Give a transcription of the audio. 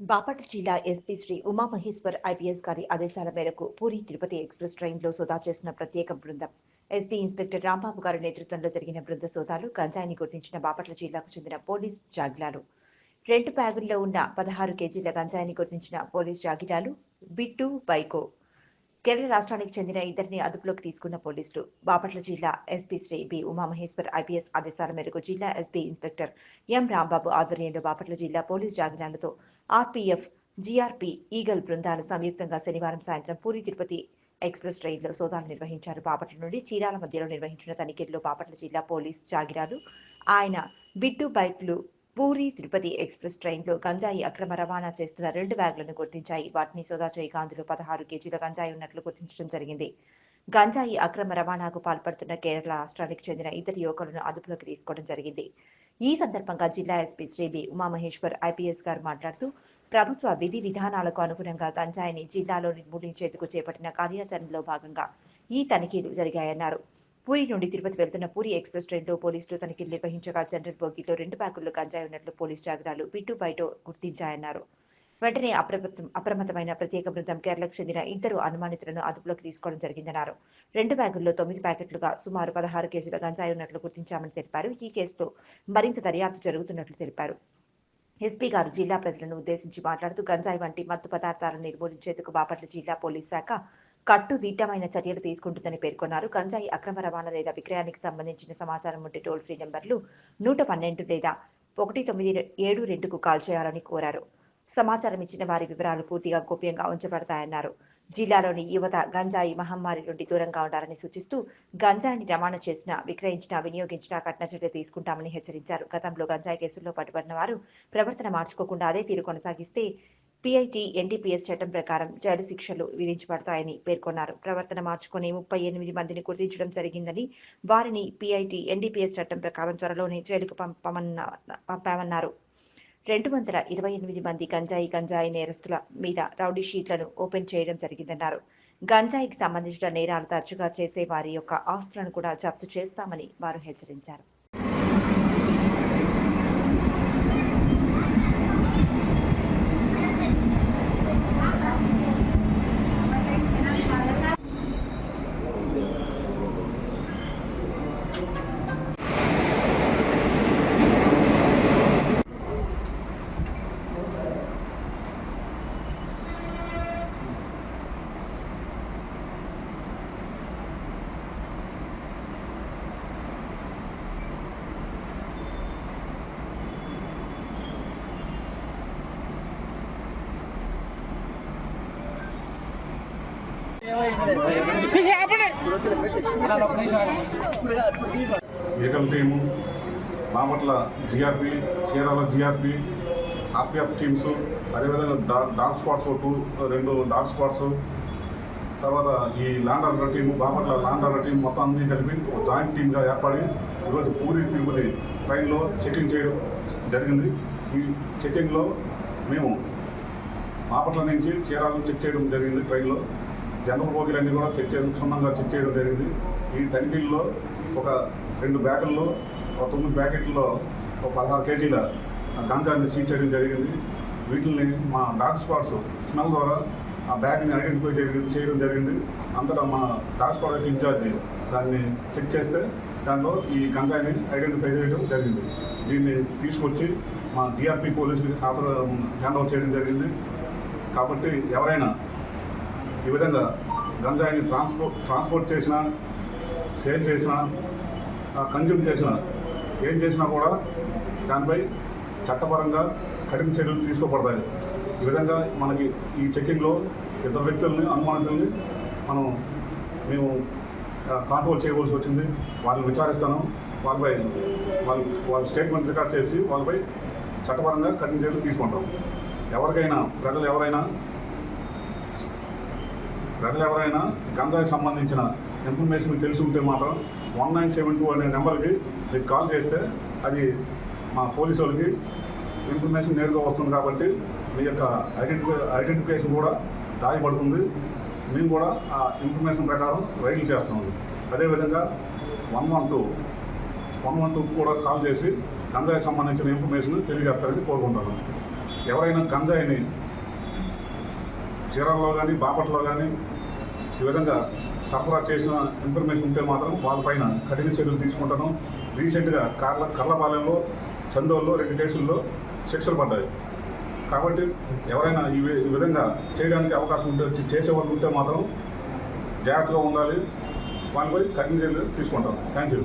బాపట్ల జిల్లా SP Shri Umamaheshwar IPS గారి ఆదేశాల మేరకు పూరి తిరుపతి ఎక్స్ప్రెస్ ట్రైన్లో సోదా చేసిన ప్రత్యేక బృందం. ఎస్పీ ఇన్స్పెక్టర్ రాంబాబు గారి నేతృత్వంలో జరిగిన బృంద సోదాలు గంజాయిని గుర్తించిన బాపట్ల జిల్లాకు చెందిన పోలీస్ జాగిలాలు. రెండు బ్యాగుల్లో ఉన్న పదహారు కేజీల గంజాయిని గుర్తించిన పోలీస్ జాగిలాలు బిట్టు బైకో కేరళ రాష్ట్రానికి చెందిన ఇద్దరిని అదుపులోకి తీసుకున్న పోలీసులు బాపట్ల జిల్లా SP Shri B Umamaheshwar IPS ఆదేశాల మేరకు జిల్లా ఎస్పీ ఇన్స్పెక్టర్ ఎం రాంబాబు ఆధ్వర్యంలో బాపట్ల జిల్లా పోలీస్ జాగిలాలతో ఆర్పీఎఫ్ జీఆర్పీ ఈగల్ బృందాలు సంయుక్తంగా శనివారం సాయంత్రం పూరి తిరుపతి ఎక్స్ప్రెస్ ట్రైన్లో సోదాలు నిర్వహించారు. బాపట్ల నుండి చీరాల మధ్యలో నిర్వహించిన తనిఖీల్లో బాపట్ల జిల్లా పోలీస్ జాగిరాలు. ఆయన బిట్టు బైక్లు పూరి తిరుపతి ఎక్స్ప్రెస్ ట్రైన్లో గంజాయి అక్రమ రవాణా చేస్తున్న రెండు బ్యాగులను గుర్తించాయి. వాటిని సోదా చేయగా అందులో పదహారు కేజీల గంజాయి ఉన్నట్లు గుర్తించడం జరిగింది. గంజాయి అక్రమ రవాణాకు పాల్పడుతున్న కేరళ రాష్ట్రానికి చెందిన ఇద్దరు యువకులను అదుపులోకి తీసుకోవడం జరిగింది. ఈ సందర్భంగా జిల్లా ఎస్పీ శ్రీబి ఉమామహేశ్వర్ ఐపీఎస్ గారు మాట్లాడుతూ ప్రభుత్వ విధి విధానాలకు అనుగుణంగా గంజాయిని జిల్లాలో నిర్మూలించేందుకు చేపట్టిన కార్యాచరణలో భాగంగా ఈ తనిఖీలు జరిగాయన్నారు. పూరి నుండి తిరుపతి వెళ్తున్న పూరి ఎక్స్ప్రెస్ ట్రైన్లో పోలీసులు తనిఖీలు నిర్వహించగా జనరల్ బోగిలో రెండు బ్యాగుల్లో గంజాయి ఉన్నట్లు పోలీస్ జాగ్రాలు బిట్టు బయట గుర్తించాయన్నారు. వెంటనే అప్రమత్తమైన ప్రత్యేక బృందం కేరళకు చెందిన ఇద్దరు అనుమానితులను అదుపులోకి తీసుకోవడం జరిగిందన్నారు. రెండు బ్యాగుల్లో తొమ్మిది ప్యాకెట్లుగా సుమారు పదహారు కేసుల గంజాయి ఉన్నట్లు గుర్తించామని తెలిపారు. ఈ కేసులో మరింత దర్యాప్తు జరుగుతున్నట్లు తెలిపారు. ఎస్పీ గారు జిల్లా ప్రజలను ఉద్దేశించి మాట్లాడుతూ గంజాయి వంటి మత్తు పదార్థాలను నిర్మూలించేందుకు బాపట్ల జిల్లా పోలీస్ శాఖ కట్టుదిట్టమైన చర్యలు తీసుకుంటుందని పేర్కొన్నారు. గంజాయి అక్రమ రవాణా లేదా విక్రయానికి సంబంధించిన సమాచారం ఉంటే టోల్ ఫ్రీ నెంబర్లు నూట పన్నెండు లేదా ఒకటి తొమ్మిది ఏడు రెండుకు కాల్ చేయాలని కోరారు. సమాచారం ఇచ్చిన వారి వివరాలు పూర్తిగా గోప్యంగా ఉంచబడతాయన్నారు. జిల్లాలోని యువత గంజాయి మహమ్మారి నుండి దూరంగా ఉండాలని సూచిస్తూ గంజాయిని రవాణా చేసిన విక్రయించిన వినియోగించిన కఠిన చర్యలు తీసుకుంటామని హెచ్చరించారు. గతంలో గంజాయి కేసుల్లో పట్టుబడిన వారు ప్రవర్తన మార్చుకోకుండా అదే తీరు కొనసాగిస్తే పిఐటి ఎన్డీపీఎస్ చట్టం ప్రకారం జైలు శిక్షలు విధించబడతాయని పేర్కొన్నారు. ప్రవర్తన మార్చుకుని ముప్పై ఎనిమిది మందిని గుర్తించడం జరిగిందని వారిని పిఐటి ఎన్డీపీఎస్ చట్టం ప్రకారం త్వరలోనే జైలుకు పంపమన్న పంపామన్నారు. రెండు వందల ఇరవై ఎనిమిది మంది గంజాయి గంజాయి నేరస్తుల మీద రౌడీ షీట్లను ఓపెన్ చేయడం జరిగిందన్నారు. గంజాయికి సంబంధించిన నేరాలు తరచుగా చేసే వారి యొక్క ఆస్తులను కూడా జప్తు చేస్తామని వారు హెచ్చరించారు. ఏకం team Bapatla GRP Chirala GRP RPF teams అదేవిధంగా డా డాగ్ స్క్వాడ్స్ టూ రెండు డాగ్ స్క్వాడ్స్ తర్వాత ఈ law and order team Bapatla law and order team మొత్తం అన్ని కలిపి ఒక జాయింట్ టీమ్గా ఏర్పడి ఈరోజు పూరి తిరుపతి ట్రైన్లో చెకింగ్ చేయడం జరిగింది. ఈ చెకింగ్లో మేము బాపట్ల నుంచి చీరాలను చెక్ చేయడం జరిగింది ట్రైన్లో. జనరల్ బోగీలన్నీ కూడా చెక్ చేయడం క్షుణ్ణంగా చెక్ చేయడం జరిగింది. ఈ తనిఖీల్లో ఒక రెండు బ్యాగుల్లో ఒక తొమ్మిది ప్యాకెట్లలో ఒక పదహారు కేజీల గంజాన్ని సీజ్ చేయడం జరిగింది. వీటిని మా డాగ్ స్పాట్స్ స్మెల్ ద్వారా ఆ బ్యాగ్ని ఐడెంటిఫై జరిగింది చేయడం జరిగింది. అంతటా మా డాగ్ స్పాట్ ఇన్ఛార్జి దాన్ని చెక్ చేస్తే దాంట్లో ఈ గంజాయిని ఐడెంటిఫై చేయడం జరిగింది. దీన్ని తీసుకొచ్చి మా జిఆర్పి పోలీసులు హాజరు హ్యాండ్ ఓవర్ చేయడం జరిగింది. కాబట్టి ఎవరైనా ఈ విధంగా గంజాయిని ట్రాన్స్పోర్ట్ ట్రాన్స్పోర్ట్ చేసినా సేల్ చేసినా కన్జ్యూమ్ చేసినా ఏం చేసినా కూడా దానిపై చట్టపరంగా కఠిన చర్యలు తీసుకోబడతాయి. ఈ విధంగా మనకి ఈ చెక్కింగ్లో ఇద్దరు వ్యక్తుల్ని అనుమానితుల్ని మనం మేము కంట్రోల్ చేయవలసి వచ్చింది. వాళ్ళని విచారిస్తాను. వాళ్ళపై వాళ్ళ వాళ్ళ స్టేట్మెంట్ రికార్డ్ చేసి వాళ్ళపై చట్టపరంగా కఠిన చర్యలు తీసుకుంటాం. ఎవరికైనా ప్రజలు ఎవరైనా ప్రజలు ఎవరైనా గంజాయి సంబంధించిన ఇన్ఫర్మేషన్ మీకు తెలిసి ఉంటే మాత్రం వన్ నైన్ సెవెన్ టూ అనే నెంబర్కి మీకు కాల్ చేస్తే అది మా పోలీసు వాళ్ళకి ఇన్ఫర్మేషన్ నేరుగా వస్తుంది కాబట్టి మీ యొక్క ఐడెంటిఫై ఐడెంటిఫికేషన్ కూడా దాయపడుతుంది. మేము కూడా ఆ ఇన్ఫర్మేషన్ ప్రకారం రైడ్లు చేస్తున్నాము అదేవిధంగా one one two one one two కూడా కాల్ చేసి గంజాయి సంబంధించిన ఇన్ఫర్మేషన్ తెలియజేస్తారని కోరుకుంటున్నాను ఎవరైనా గంజాయిని చీరాల్లో కానీ బాపట్లో కానీ ఈ విధంగా సరఫరా చేసిన ఇన్ఫర్మేషన్ ఉంటే మాత్రం వాళ్ళపైన కఠిన చర్యలు తీసుకుంటాను. రీసెంట్గా కార్ల కర్లపాలెంలో చందోల్లో రెండు కేసుల్లో శిక్షలు పడ్డాయి. కాబట్టి ఎవరైనా ఈ విధంగా చేయడానికి అవకాశం ఉంటే చేసేవాళ్ళు ఉంటే మాత్రం జాగ్రత్తగా ఉండాలి. వాళ్ళపై కఠిన చర్యలు తీసుకుంటాం థ్యాంక్ యూ